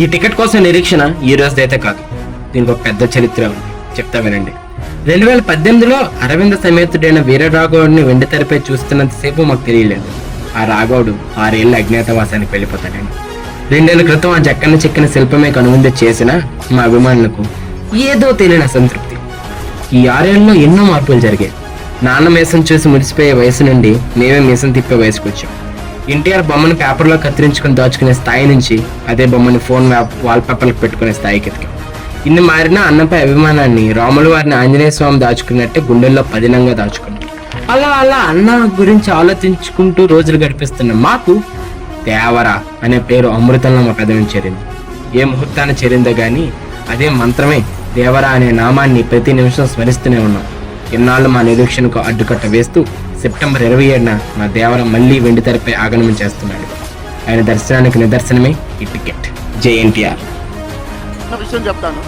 ఈ టికెట్ కోసం నిరీక్షణ ఈ రోజుదైతే కాదు. దీనికి ఒక పెద్ద చరిత్ర ఉంది. చెప్తా వినండి. రెండు వేల పద్దెనిమిదిలో అరవింద సమేతుడైన వీర రాఘవుడిని వెండి తెరపై చూస్తున్నంతసేపు మాకు తెలియలేదు. ఆ రాఘవుడు ఆరేళ్ళ అజ్ఞాతవాసానికి వెళ్ళిపోతాడండి. రెండేళ్ళ క్రితం ఆ చెక్కని చెక్కిన శిల్పమే కనుగొంది చేసిన మా అభిమానులకు ఏదో తెలియని అసంతృప్తి. ఈ ఆరేళ్ళలో ఎన్నో మార్పులు జరిగాయి. నాన్న మీసం చూసి మురిసిపోయే వయసు నుండి మేమే మీసం తిప్పే వయసుకు వచ్చాం ఎన్టీఆర్ బొమ్మను పేపర్లో కత్తిరించుకుని దాచుకునే స్థాయి నుంచి అదే బొమ్మని ఫోన్ వాల్ పేపర్లకు పెట్టుకునే స్థాయికి ఎదిగాం ఇన్ని మారిన అన్నపై అభిమానాన్ని రాముల వారిని ఆంజనేయ స్వామి దాచుకున్నట్టే గుండెల్లో పదినంగా దాచుకున్నాం. అలా అలా అన్న గురించి ఆలోచించుకుంటూ రోజులు గడిపిస్తున్న మాకు దేవరా అనే పేరు అమృతంలో మా పెదవిని చేరింది. ఏ ముహూర్తాన చేరిందో కానీ అదే మంత్రమే దేవరా అనే నామాన్ని ప్రతి నిమిషం స్మరిస్తూనే ఉన్నాం. ఇన్నాళ్ళు మా నిరీక్షణకు అడ్డుకట్ట వేస్తూ సెప్టెంబర్ ఇరవై ఏడున మా దేవరం మళ్ళీ వెండి తెరపై ఆగమనం చేస్తున్నాడు. ఆయన దర్శనానికి నిదర్శనమే ఈ టికెట్. జేఎన్టీఆర్ విషయం చెప్తాను.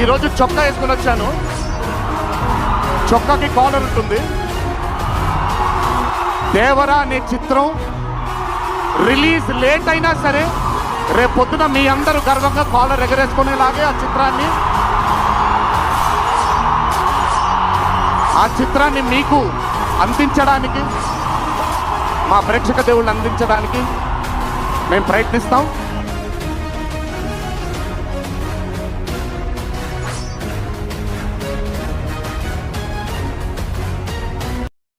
ఈరోజు చొక్కా వేసుకుని వచ్చాను. చొక్కాకి కాలర్ ఉంటుంది. దేవరా అనే చిత్రం రిలీజ్ లేట్ అయినా సరే రేపు పొద్దున మీ అందరూ గర్వంగా కాలర్ ఎగరేసుకునేలాగే ఆ చిత్రాన్ని ఆ చిత్రాన్ని మీకు అందించడానికి మా ప్రేక్షక దేవుళ్ళు అందించడానికి మేము ప్రయత్నిస్తాం.